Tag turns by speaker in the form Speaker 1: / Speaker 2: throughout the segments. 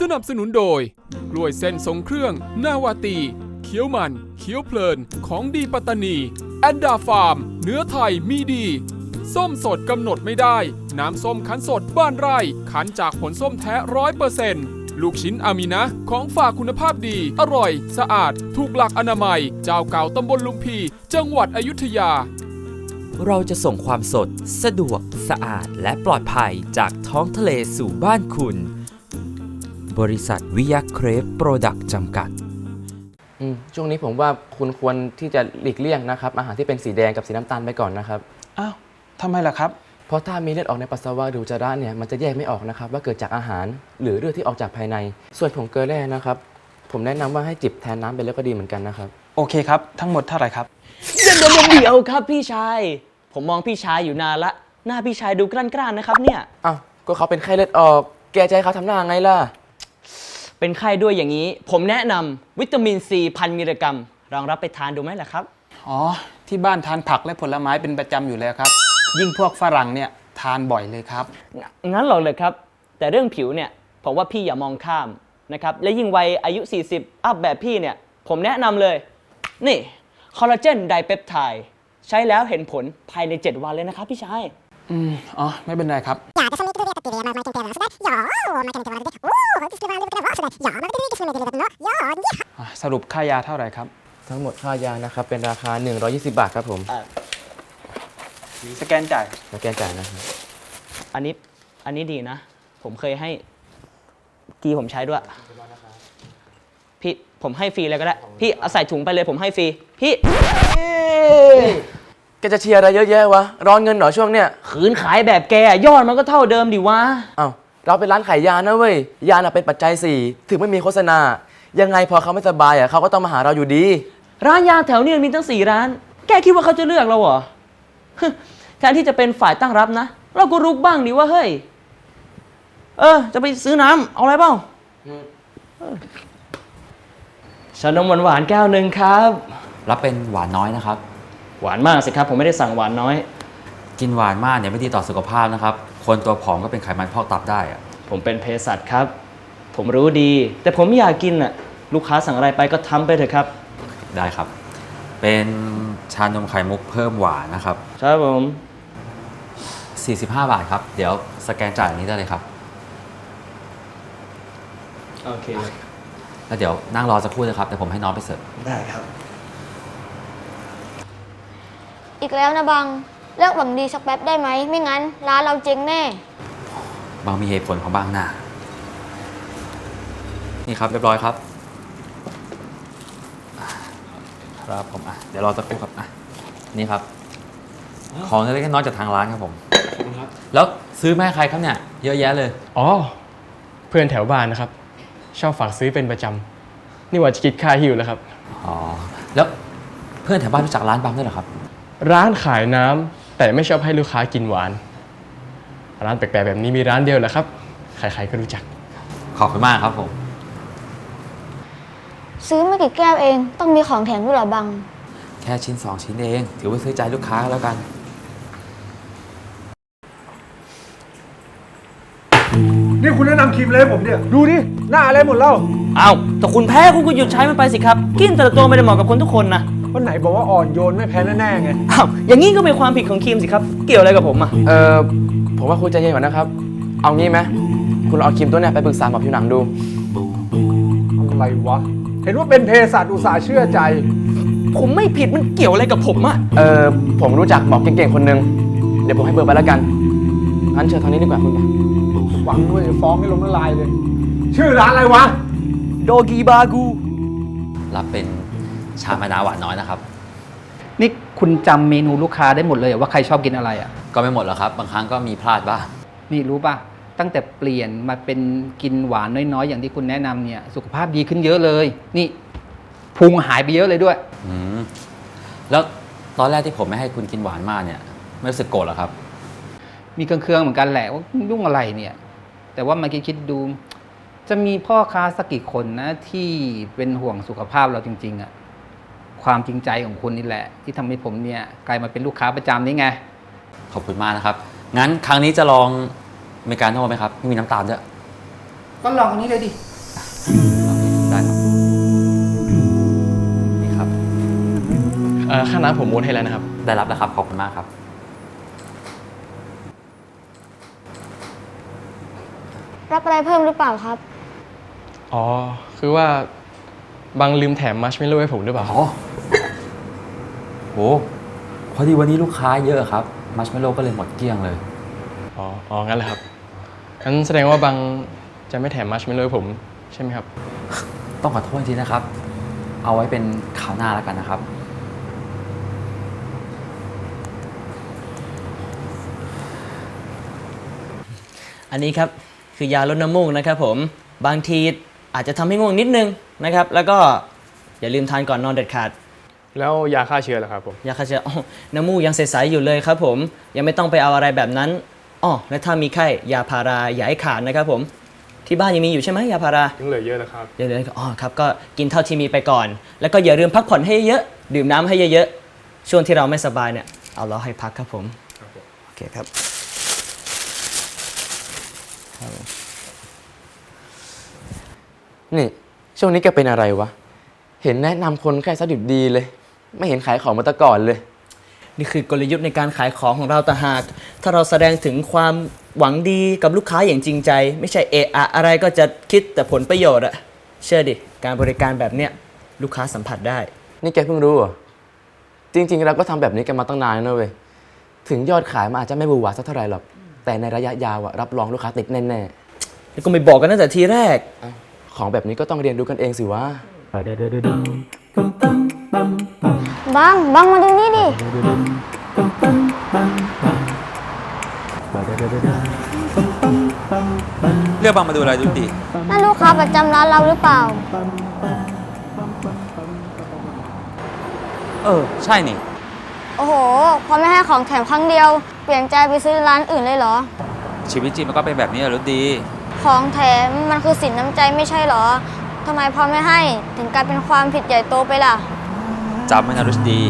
Speaker 1: สนับสนุนโดย กล้วยเส้นทรงเครื่อง นาวาตี เคี้ยวมัน เคี้ยวเพลิน ของดีปัตตานี แอนดาฟาร์ม เนื้อไทยมีดี ส้มสดกำหนดไม่ได้ น้ำส้มคั้นสดบ้านไร่คั้นจากผลส้มแท้ร้อยเปอร์เซ็นต์ลูกชิ้นอามีนะ ของฝากคุณภาพดี อร่อย สะอาด ถูกหลักอนามัย เจ้าเก่าตำบลลุมพี จังหวัดอยุธยา
Speaker 2: เราจะส่งความสด สะดวก สะอาด และปลอดภัยจากท้องทะเลสู่บ้านคุณ บริษัทวิยาเครปโปรดักต์จำกัด
Speaker 3: อืมช่วงนี้ผมว่าคุณควรที่จะหลีกเลี่ยงนะครับ อาหารที่เป็นสีแดงกับสีน้ำตาลไปก่อนนะครับ
Speaker 4: อ้าว ทำไมล่ะครับ
Speaker 3: เพราะถ้ามีเลือดออกในปัสสาวะหรืออุจจาระเนี่ยมันจะแยกไม่ออกนะครับว่าเกิดจากอาหารหรือเลือดที่ออกจากภายใน ส่วนผงเกลือแร่นะครับ ผมแนะนำว่าให้จิบแทนน้ำไปแล้วก็ดีเหมือนกันนะครับ
Speaker 4: โอเคครับ ทั้งหมดเท่าไหร่ครับ
Speaker 5: เดี๋ยวเดี๋ยวเดี๋ยวครับพี่ชาย ผมมองพี่ชายอยู่นานละ หน้าพี่ชายดูกล้านๆนะครับเนี่ย
Speaker 3: อ้าว ก็เขาเป็นไข้เลือดออก แกจะให้เขาทำหน้าไงล่ะ
Speaker 5: เป็นไข้ด้วยอย่างนี้ ผมแนะนำวิตามินซีพันมิลลิกรัมลองรับไปทานดูไหมล่ะครับ
Speaker 4: อ๋อ ที่บ้านทานผักและผลไม้เป็นประจำอยู่แล้วครับ ยิ่งพวกฝรั่งเนี่ยทานบ่อยเลยครับ
Speaker 5: งั้นหรอกเลยครับ แต่เรื่องผิวเนี่ยผมว่าพี่อย่ามองข้ามนะครับ และยิ่งวัยอายุ 40 อัพแบบพี่เนี่ย ผมแนะนำเลย นี่คอลลาเจนไดเปปไทด์ใช้แล้วเห็นผลภายใน 7 วันเลยนะครับพี่ชาย
Speaker 4: อืม อ๋อ ไม่เป็นไรครับ
Speaker 6: Ja, det som ikke du vet at de er med Michael Taylor, så det, ja, og Michael Taylor, det, åh, det skulle være litt bra, så det, ja, men det er ikke så mye til det nå, ja, ja.
Speaker 4: อะสรุปค่ายาเท่าไหร่ครับ
Speaker 3: ทั้งหมดค่ายานะครับ เป็นราคา 120 บาทครับผม
Speaker 4: สแกนจ่าย
Speaker 3: แล้วแกนจ่ายนะครับ
Speaker 5: อันนี้อันนี้ดีนะ ผมเคยให้กีผมใช้ด้วย พี่ผมให้ฟรีเลยก็ได้ พี่เอาใส่ถุงไปเลยผมให้ฟรี พี่
Speaker 3: แกจะเชียร์อะไรเยอะแยะวะ ร้อนเงินเหรอช่วงเนี้ย
Speaker 5: ขืนขายแบบแกยอดมันก็เท่าเดิมดิวะ
Speaker 3: อ้าวเราเป็นร้านขายยานะเว้ย ยาน่ะเป็นปัจจัยสี่ถึงไม่มีโฆษณา ยังไงพอเขาไม่สบายอะเขาก็ต้องมาหาเราอยู่ดี
Speaker 5: ร้านยาแถวนี้มีตั้งสี่ร้าน แกคิดว่าเขาจะเลือกเราเหรอฮึ แทนที่จะเป็นฝ่ายตั้งรับนะ เราก็รุกบ้างดิว่าเฮ้ย เออ จะไปซื้อน้ำเอาอะไรเปล่าเออชานมหวานๆแก้วหนึ่งครับ
Speaker 2: รับเป็นหวานน้อยนะครับ
Speaker 5: หวานมากสิครับ ผมไม่ได้สั่งหวานน้อย
Speaker 2: กินหวานมากเนี่ยไม่ดีต่อสุขภาพนะครับ คนตัวผอมก็เป็นไขมันพอกตับได้อะ
Speaker 5: ผมเป็นเภสัชครับ ผมรู้ดี แต่ผมอยากกินน่ะ ลูกค้าสั่งอะไรไปก็ทำไปเถอะครับ
Speaker 2: ได้ครับ เป็นชานมไข่มุกเพิ่มหวานนะครับ
Speaker 5: ครับผม
Speaker 2: 45 บาทครับ เดี๋ยวสแกนจ่ายอันนี้ได้เลยครับ
Speaker 5: โอเค
Speaker 2: แล้วเดี๋ยวนั่งรอสักครู่นะครับเดี๋ยวผมให้น้องไปเสิร์ฟ
Speaker 5: ได้ครับ
Speaker 6: อีกแล้วนะบัง เลิกหวังดีสักแป๊บได้ไหม ไม่งั้น ร้านเราเจ๊งแน่
Speaker 2: บางมีเหตุผลของบางหน้านี่ครับเรียบร้อยครับอ่า ครับผมอะเดี๋ยวรอสักครู่ครับอะนี่ครับ ของเล็กๆน้อยๆจากทางร้านครับผมแล้วซื้อแม่ใครครับเนี่ย เยอะแยะเลย
Speaker 7: อ๋อ เพื่อนแถวบ้านนะครับ ชอบฝากซื้อเป็นประจำ นี่ว่าจะคิดค่าหิวแล้วครับ
Speaker 2: อ๋อ แล้วเพื่อนแถวบ้านรู้จักร้านบัมด้วยเหรอครับ
Speaker 7: ร้านขายน้ำแต่ไม่ชอบให้ลูกค้ากินหวาน ร้านแปลกๆแบบนี้มีร้านเดียวแหละครับ ใครๆก็รู้จัก
Speaker 2: ขอบคุณมากครับผม
Speaker 6: ซื้อไม่กี่แก้วเอง ต้องมีของแถมด้วยเหรอบัง
Speaker 2: แค่ชิ้น2ชิ้นเอง ถือว่าซื้อใจลูกค้าแล้วกัน
Speaker 8: นี่คุณแนะนำครีมเลยให้ผมเนี่ย ดูดิ หน้าอะไรหมดแล้ว
Speaker 5: เอาแต่คุณแพ้คุณก็หยุดใช้มันไปสิครับ กินแต่ละตัวไม่ได้เหมาะกับคนทุกคนนะ
Speaker 8: วันไหนบอกว่าอ่อนโยนไม่แพ้แน่ๆไง
Speaker 5: อ้าวอย่างนี้ก็เป็นความผิดของครีมสิครับ เกี่ยวอะไรกับผมอะ
Speaker 3: เออผมว่าคุณใจเย็นก่อนนะครับ เอางี้ไหมคุณลองเอาครีมตัวเนี้ยไปปรึกษาหมอผิวหนังดู
Speaker 8: อะไรวะเห็นว่าเป็นเภสัชอุตส่าห์เชื่อใจ
Speaker 5: ผมไม่ผิดมันเกี่ยวอะไรกับผมอะ
Speaker 3: เออผมรู้จักหมอเก่งๆคนหนึง เดี๋ยวผมให้เบอร์ไปแล้วกันงั้นเชิญทางนี้ดีกว่าคุณนะ
Speaker 8: หวังด้วยจะฟ้องให้ล้มละลายเลย ชื่อร้านอะไรวะ
Speaker 5: โดกีบากู
Speaker 2: รับเป็นชามะนาวหวานน้อยนะครับ
Speaker 9: นี่คุณจำเมนูลูกค้าได้หมดเลยเหรอว่าใครชอบกินอะไรอะ
Speaker 2: ก็ไม่หมดหรอกครับ บางครั้งก็มีพลาดบ้าง
Speaker 9: นี่รู้ป่ะ ตั้งแต่เปลี่ยนมาเป็นกินหวานน้อยๆ อย่างที่คุณแนะนำเนี่ยสุขภาพดีขึ้นเยอะเลย นี่พุงหายไปเยอะเลยด้วย
Speaker 2: อืมแล้วตอนแรกที่ผมไม่ให้คุณกินหวานมากเนี่ย ไม่รู้สึกโกรธหรอครับ
Speaker 9: มีเครื่องๆเหมือนกันแหละว่ายุ่งอะไรเนี่ย แต่ว่ามาคิดคิดๆดู จะมีพ่อค้าสักกี่คนนะ ที่เป็นห่วงสุขภาพเราจริง ๆอะความจริงใจของคุณนี่แหละ ที่ทำให้ผมเนี่ยกลายมาเป็นลูกค้าประจำนี่ไง
Speaker 2: ขอบคุณมากนะครับ งั้นครั้งนี้จะลอง อเมริกาโน่ไหมครับไม่มีน้ำตาลด้วย
Speaker 9: ก็ลองอันนี้เลยดิ
Speaker 2: ได้ครับนี่ครับ
Speaker 7: เอ่อค่าน้ำผมโอนให้แล้วนะครับ
Speaker 2: ได้รับแล้วครับ ขอบคุณมากครับ
Speaker 6: รับอะไรเพิ่มหรือเปล่าครับ
Speaker 7: อ๋อ คือว่าบางลืมแถมมัชเมลโล่ให้ผมหรือเปล่า
Speaker 2: อ๋อโหพอดีวันนี้ลูกค้าเยอะครับ มัชเมลโล่ก็เลยหมดเกลี้ยงเลย
Speaker 7: อ๋อ อ๋อ งั้นเลยครับ งั้นแสดงว่าบางจะไม่แถมมัชเมลโล่ให้ผมใช่ไหมครับ
Speaker 2: ต้องขอโทษจริงๆนะครับ เอาไว้เป็นข่าวหน้าแล้วกันนะครับ
Speaker 5: อันนี้ครับ คือยาลดน้ำมูกนะครับผมบางทีอาจจะทำให้ง่วงนิดนึงนะครับ แล้วก็อย่าลืมทานก่อนนอนเด็ดขาด
Speaker 7: แล้วยาฆ่าเชื้อเหรอครับผม
Speaker 5: ยาฆ่าเชื้ออ๋อน้ำมูกยังใสๆอยู่เลยครับผม ยังไม่ต้องไปเอาอะไรแบบนั้น อ๋อและถ้ามีไข้ยาพาราอย่าให้ขาดนะครับผม ที่บ้านยังมีอยู่ใช่ไหมยาพารา
Speaker 7: ยังเหลือเยอะแล้วครับ
Speaker 5: เดี๋ยวๆอ๋อครับก็กินเท่าที่มีไปก่อน แล้วก็อย่าลืมพักผ่อนให้เยอะๆดื่มน้ำให้เยอะๆช่วงที่เราไม่สบายเนี่ยเอาเราให้พักครับผมโอเคครับ
Speaker 3: นี่ ช่วงนี้แกเป็นอะไรวะ เห็นแนะนำคนแค่ซะดิบดีเลย ไม่เห็นขายของมาแต่ก่อนเลย
Speaker 5: นี่คือกลยุทธ์ในการขายของของเราต่างหาก ถ้าเราแสดงถึงความหวังดีกับลูกค้าอย่างจริงใจ ไม่ใช่เอะอะอะไรก็จะคิดแต่ผลประโยชน์อะเชื่อดิ การบริการแบบเนี้ยลูกค้าสัมผัสได้
Speaker 3: นี่แกเพิ่งรู้เหรอ จริง ๆ เราก็ทำแบบนี้กันมาตั้งนานแล้วนะเว้ย ถึงยอดขายมันอาจจะไม่บูหวาสักเท่าไหร่หรอก แต่ในระยะยาวอะรับรองลูกค้าติดแน่
Speaker 5: แล้วก็ไม่บอกกันตั้งแต่ทีแรก
Speaker 3: ๆ ของแบบนี้ก็ต้องเรียนรู้กันเองสิวะ
Speaker 6: บัง บังมาดูนี่ดิ
Speaker 2: เรียกบางมาดูอะไรดูดิ
Speaker 6: นั่นลูกค้าประจำร้านเราหรือเปล่า
Speaker 2: เออ ใช่นี่
Speaker 6: โอ้โห พอไม่ให้ของแถมครั้งเดียว เปลี่ยนใจไปซื้อร้านอื่นเลยเหรอ
Speaker 2: ชีวิตจริงมันก็เป็นแบบนี้แหละรู้ดี
Speaker 6: ของแถมมันคือสินน้ำใจไม่ใช่เหรอ ทำไมพอไม่ให้ถึงกลายเป็นความผิดใหญ่โตไปล่ะ
Speaker 2: จำไว้นะรุชดี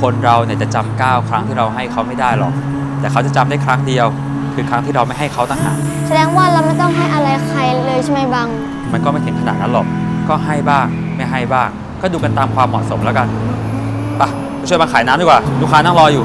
Speaker 2: คนเราเนี่ยจะจำก้าวครั้งที่เราให้เขาไม่ได้หรอก แต่เขาจะจำได้ครั้งเดียว คือครั้งที่เราไม่ให้เขาต่างหาก
Speaker 6: แสดงว่าเราไม่ต้องให้อะไรใครเลยใช่ไหมบัง
Speaker 2: มันก็ไม่ถึงขนาดนั้นหรอก ก็ให้บ้างไม่ให้บ้าง ก็ดูกันตามความเหมาะสมแล้วกันไปไปช่วยมาขายน้ำดีกว่า ลูกค้านั่งรออยู่